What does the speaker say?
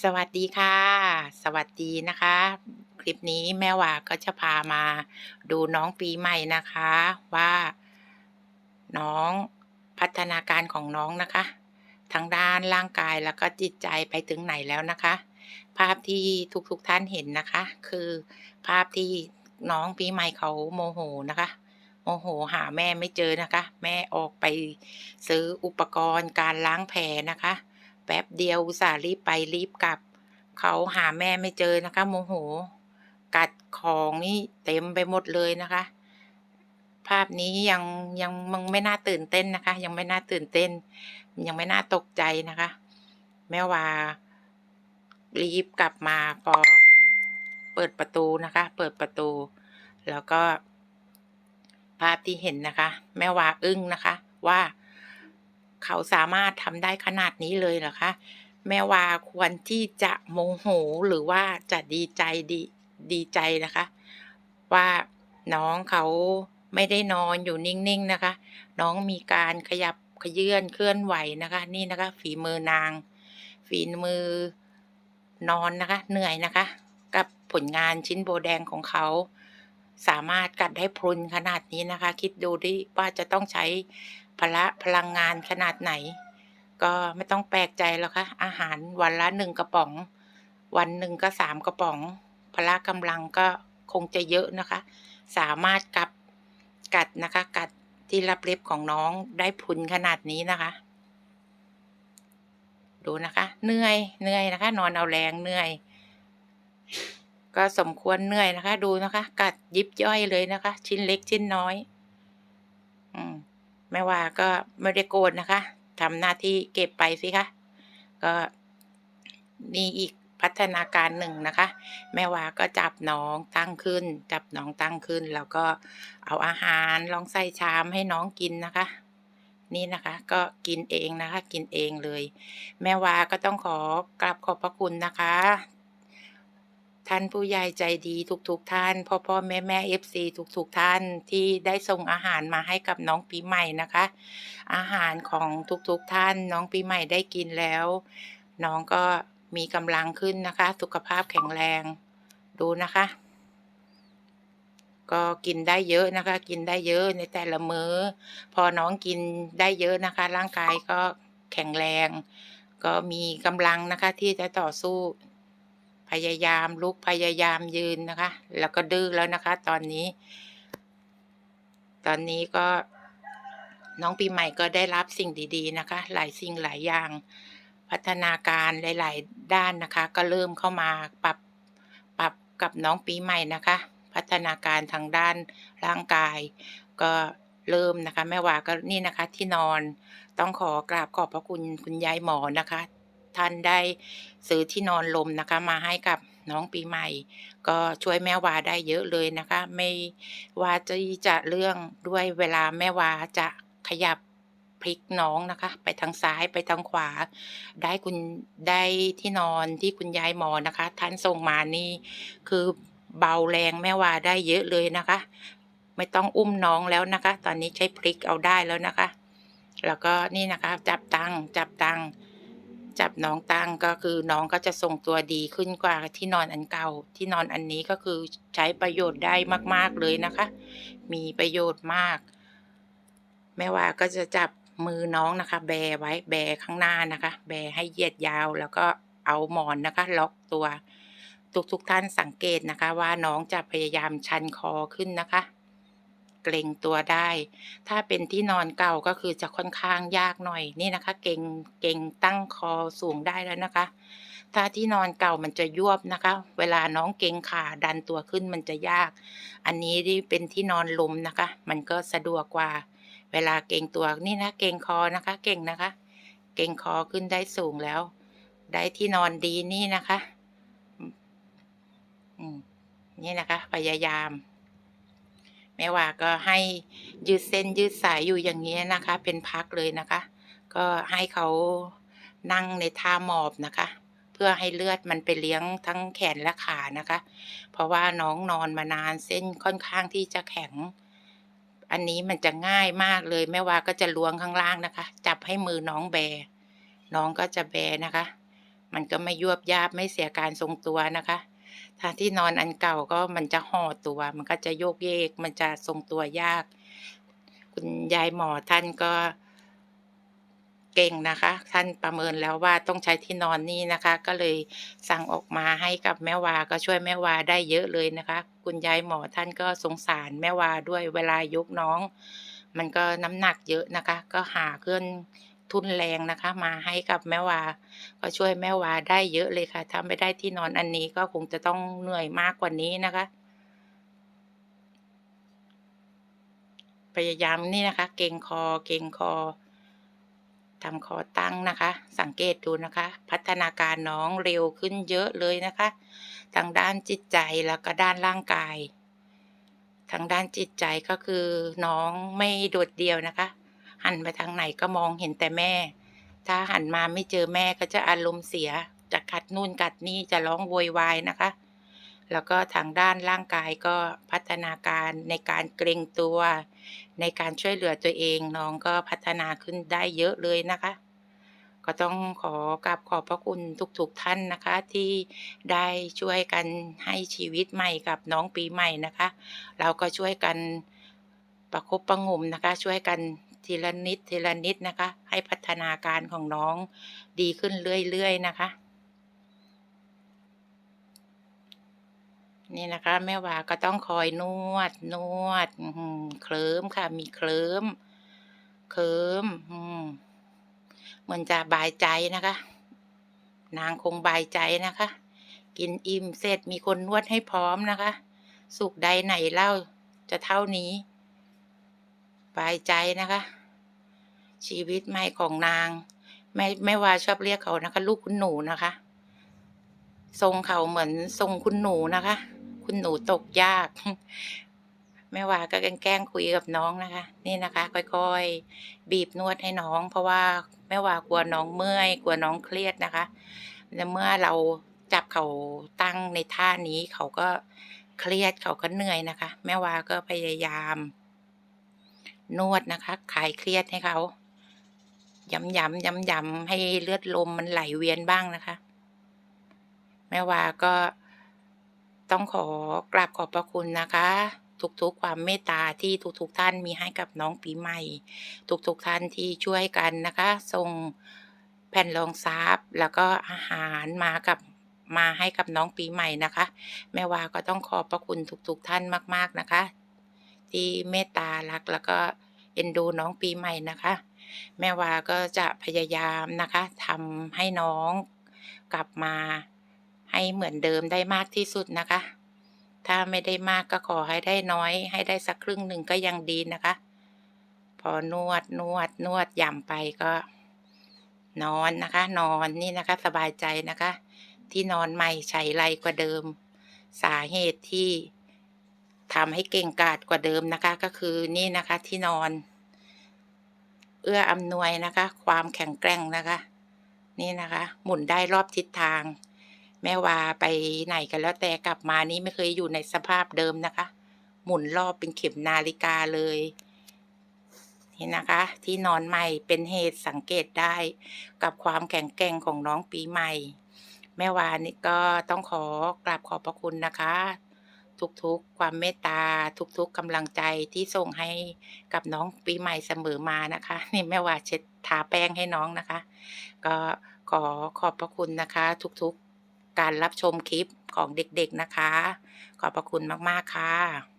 สวัสดีค่ะ สวัสดีนะคะ คลิปนี้แม่วาก็จะพามาดูน้องปีใหม่นะคะ ว่า น้องพัฒนาการของน้องนะคะทางด้านร่างกายแล้วก็จิตใจไปถึงไหนแล้วนะคะ ภาพที่ทุกๆท่านเห็นนะคะ คือภาพที่น้องปีใหม่เขาโมโหนะคะ โมโหหาแม่ไม่เจอนะคะ แม่ออกไปซื้ออุปกรณ์การล้างแผลนะคะ แป๊บเดียวอุตส่าห์รีบไปรีบกลับ เขาหาแม่ไม่เจอนะคะ โมโห กัดของนี่เต็มไปหมดเลยนะคะ ภาพนี้ยังยังมันไม่น่าตื่นเต้นนะคะ ยังไม่น่าตื่นเต้น ยังไม่น่าตกใจนะคะ แม่วารีบกลับมาพอเปิดประตูนะคะ เปิดประตู แล้วก็ภาพที่เห็นนะคะ แม่วาอึ้งนะคะ ว่า เขาสามารถทำได้ขนาดนี้เลยเหรอคะ แม่วาควรที่จะโมโหหรือว่าจะดีใจดีดีใจนะคะ ว่าน้องเขาไม่ได้นอนอยู่นิ่งๆนะคะ น้องมีการขยับขยื่อนเคลื่อนไหวนะคะ นี่นะคะ ฝีมือนาง ฝีมือนอนนะคะ เหนื่อยนะคะ กับผลงานชิ้นโบแดงของเขา สามารถกัดได้พรุนขนาดนี้นะคะ คิดดูดิว่าจะต้องใช้ พละพลังงานขนาดไหน ก็ไม่ต้องแปลกใจแล้วค่ะอาหารวันละหนึ่งกระป๋อง วันหนึ่งก็สามกระป๋อง พละกำลังก็คงจะเยอะนะคะ สามารถกับกัดนะคะ กัดที่รับเล็บของน้องได้พุนขนาดนี้นะคะ ดูนะคะเหนื่อยเหนื่อยนะคะ นอนเอาแรงเหนื่อย ก็สมควรเหนื่อยนะคะ ดูนะคะ กัดยิบย่อยเลยนะคะ ชิ้นเล็กชิ้นน้อย อืม แม่ว่าก็ไม่ได้โกรธนะคะทำหน้าที่เก็บไปสิคะก็นี่อีกพัฒนาการหนึ่งนะคะ แม่วาก็จับน้องตั้งขึ้น จับน้องตั้งขึ้น แล้วก็เอาอาหารลองใส่ชามให้น้องกินนะคะ นี่นะคะก็กินเองนะคะ กินเองเลย แม่วาก็ต้องขอกราบขอบพระคุณนะคะ ท่านผู้ใหญ่ใจดีทุกๆทท่าน พ่อพ่อแม่แม่เอฟซีทุกๆทท่านที่ได้ส่งอาหารมาให้กับน้องปีใหม่นะคะ อาหารของทุกๆทท่าน น้องปีใหม่ได้กินแล้ว น้องก็มีกำลังขึ้นนะคะ สุขภาพแข็งแรงดูนะคะ ก็กินได้เยอะนะคะ กินได้เยอะในแต่ละมื้อ พอน้องกินได้เยอะนะคะ ร่างกายก็แข็งแรง ก็มีกำลังนะคะที่จะต่อสู้ พยายามลุกพยายามยืนนะคะ แล้วก็ดื้อแล้วนะคะ ตอนนี้ ตอนนี้ก็น้องปีใหม่ก็ได้รับสิ่งดีๆนะคะ หลายสิ่งหลายอย่าง พัฒนาการหลาย ๆ ด้านนะคะ ก็เริ่มเข้ามาปรับปรับกับน้องปีใหม่นะคะ พัฒนาการทางด้านร่างกาย ก็เริ่มนะคะแม่วาก็นี่นะคะที่นอนต้องขอกราบขอบพระคุณคุณยายหมอนะคะ ท่านได้ซื้อที่นอนลมนะคะ มาให้กับน้องปีใหม่ ก็ช่วยแม่วาได้เยอะเลยนะคะ ไม่ว่าจะจะเรื่องด้วยเวลาแม่วาจะขยับพลิกน้องนะคะ ไปทางซ้ายไปทางขวา ได้คุณได้ที่นอนที่คุณยายหมอนะคะ ท่านส่งมานี่คือเบาแรงแม่วาได้เยอะเลยนะคะ ไม่ต้องอุ้มน้องแล้วนะคะ ตอนนี้ใช้พลิกเอาได้แล้วนะคะ แล้วก็นี่นะคะ จับตังจับตัง จับน้องตั้งก็คือน้องก็จะทรงตัวดีขึ้นกว่าที่นอนอันเก่า ที่นอนอันนี้ก็คือใช้ประโยชน์ได้มาก ๆ เลยนะคะ มีประโยชน์มาก แม่ว่าก็จะจับมือน้องนะคะ แบไว้แบข้างหน้านะคะ แบให้เหยียดยาวแล้วก็เอาหมอนนะคะ ล็อกตัว ทุกๆทท่านสังเกตนะคะ ว่าน้องจะพยายามชันคอขึ้นนะคะ เกรงตัวได้ ถ้าเป็นที่นอนเก่าก็คือจะค่อนข้างยากหน่อยนี่นะคะ เก่งเก่งตั้งคอสูงได้แล้วนะคะ ถ้าที่นอนเก่ามันจะยวบนะคะ เวลาน้องเกรงขาดันตัวขึ้นมันจะยาก อันนี้ที่เป็นที่นอนลมนะคะ มันก็สะดวกกว่า เวลาเกรงตัวนี่นะเกรงคอนะคะ เก่งนะคะ เกรงคอขึ้นได้สูงแล้ว ได้ที่นอนดีนี่นะคะ อืมนี่นะคะ พยายาม แม่ว่าก็ให้ยืดเส้นยืดสายอยู่อย่างนี้นะคะ เป็นพักเลยนะคะ ก็ให้เขานั่งในท่าหมอบนะคะ เพื่อให้เลือดมันไปเลี้ยงทั้งแขนและขานะคะ เพราะว่าน้องนอนมานานเส้นค่อนข้างที่จะแข็ง อันนี้มันจะง่ายมากเลยแม่ว่าก็จะล้วงข้างล่างนะคะ จับให้มือน้องแบ น้องก็จะแบนะคะ มันก็ไม่ยวบยาบไม่เสียการทรงตัวนะคะ ถ้าที่นอนอันเก่าก็มันจะห่อตัว มันก็จะโยกเยก มันจะทรงตัวยาก คุณยายหมอท่านก็เก่งนะคะ ท่านประเมินแล้วว่าต้องใช้ที่นอนนี้นะคะ ก็เลยสั่งออกมาให้กับแม่วาก็ช่วยแม่วาได้เยอะเลยนะคะ คุณยายหมอท่านก็สงสารแม่วาด้วยเวลายกน้อง มันก็น้ำหนักเยอะนะคะ ก็หาเครื่อง ทุนแรงนะคะ มาให้กับแม่วา ก็ช่วยแม่วาได้เยอะเลยค่ะถ้าไม่ได้ที่นอนอันนี้ก็คงจะต้องเหนื่อยมากกว่านี้นะคะ พยายามนี่นะคะ เกรงคอเกรงคอทำคอตั้งนะคะ สังเกตดูนะคะ พัฒนาการน้องเร็วขึ้นเยอะเลยนะคะทางด้านจิตใจแล้วก็ด้านร่างกาย ทางด้านจิตใจก็คือน้องไม่โดดเดี่ยวนะคะ หันไปทางไหนก็มองเห็นแต่แม่ ถ้าหันมาไม่เจอแม่ก็จะอารมณ์เสีย จะกัดนู่นกัดนี่จะร้องโวยวายนะคะ แล้วก็ทางด้านร่างกายก็พัฒนาการในการเกร็งตัว ในการช่วยเหลือตัวเองน้องก็พัฒนาขึ้นได้เยอะเลยนะคะก็ต้องขอกราบขอบพระคุณทุกๆท่านนะคะ ที่ได้ช่วยกันให้ชีวิตใหม่กับน้องปีใหม่นะคะ เราก็ช่วยกันประคบประงมนะคะ ช่วยกัน ทีละนิดทีละนิดนะคะ ให้พัฒนาการของน้องดีขึ้นเรื่อยๆนะคะ นี่นะคะแม่วาก็ต้องคอยนวดนวดเคลิ้มค่ะ มีเคลิ้มเคลิ้มมเหมือนจะบายใจนะคะ นางคงบายใจนะคะ กินอิ่มเสร็จมีคนนวดให้พร้อมนะคะ สุขใดไหนเล่าจะเท่านี้ บายใจนะคะ ชีวิตใหม่ของนางแม่แม่วาชอบเรียกเขานะคะ ลูกคุณหนูนะคะ ทรงเขาเหมือนทรงคุณหนูนะคะ คุณหนูตกยากแม่วาก็แกล้งคุยกับน้องนะคะ นี่นะคะ ค่อยๆ บีบนวดให้น้อง เพราะว่าแม่วากลัวน้องเมื่อยกลัวน้องเครียดนะคะแล้วเมื่อเราจับเขาตั้งในท่านี้เขาก็เครียดเขาก็เหนื่อยนะคะ แม่วาก็พยายาม นวดนะคะคลายเครียดให้เขาย้ำๆย้ำๆให้เลือดลมมันไหลเวียนบ้างนะคะ แม่วาก็ต้องขอกราบขอบพระคุณนะคะ ทุกๆความเมตตาที่ทุกๆท่านมีให้กับน้องปีใหม่ ทุกๆท่านที่ช่วยกันนะคะส่งแผ่นรองทรัพย์แล้วก็อาหารมากับมาให้กับน้องปีใหม่นะคะ แม่วาก็ต้องขอบพระคุณทุกๆท่านมาก ๆนะคะ ที่เมตตารักแล้วก็ เอ็นดูน้องปีใหม่นะคะ แม่วาก็จะพยายามนะคะทำให้น้องกลับมาให้เหมือนเดิมได้มากที่สุดนะคะ ถ้าไม่ได้มากก็ขอให้ได้น้อย ให้ได้สักครึ่งหนึ่งก็ยังดีนะคะ พอนวดนวดนวดย่ำไปก็ นอนนะคะ นอนนี่นะคะ สบายใจนะคะ ที่นอนใหม่ไฉไลกว่าเดิม สาเหตุที่ ทำให้เก่งกาจกว่าเดิมนะคะ ก็คือนี่นะคะที่นอน เอื้ออำนวยนะคะ ความแข็งแกร่งนะคะ นี่นะคะ หมุนได้รอบทิศทาง แม่วาไปไหนก็แล้วแต่กลับมานี่ไม่เคยอยู่ในสภาพเดิมนะคะ หมุนรอบเป็นเข็มนาฬิกาเลย นี่นะคะ ที่นอนใหม่เป็นเหตุสังเกตได้ กับความแข็งแกร่งของน้องปีใหม่ แม่วานี่ก็ต้องขอกราบขอบพระคุณนะคะ ทุกๆ ความเมตตา ทุกๆกำลังใจที่ส่งให้กับน้องปีใหม่เสมอมานะคะ นี่แม่วาเช็ดทาแป้งให้น้องนะคะ ก็ขอขอบพระคุณนะคะ ทุกๆการรับชมคลิปของเด็กๆนะคะ ขอบพระคุณมากๆค่ะ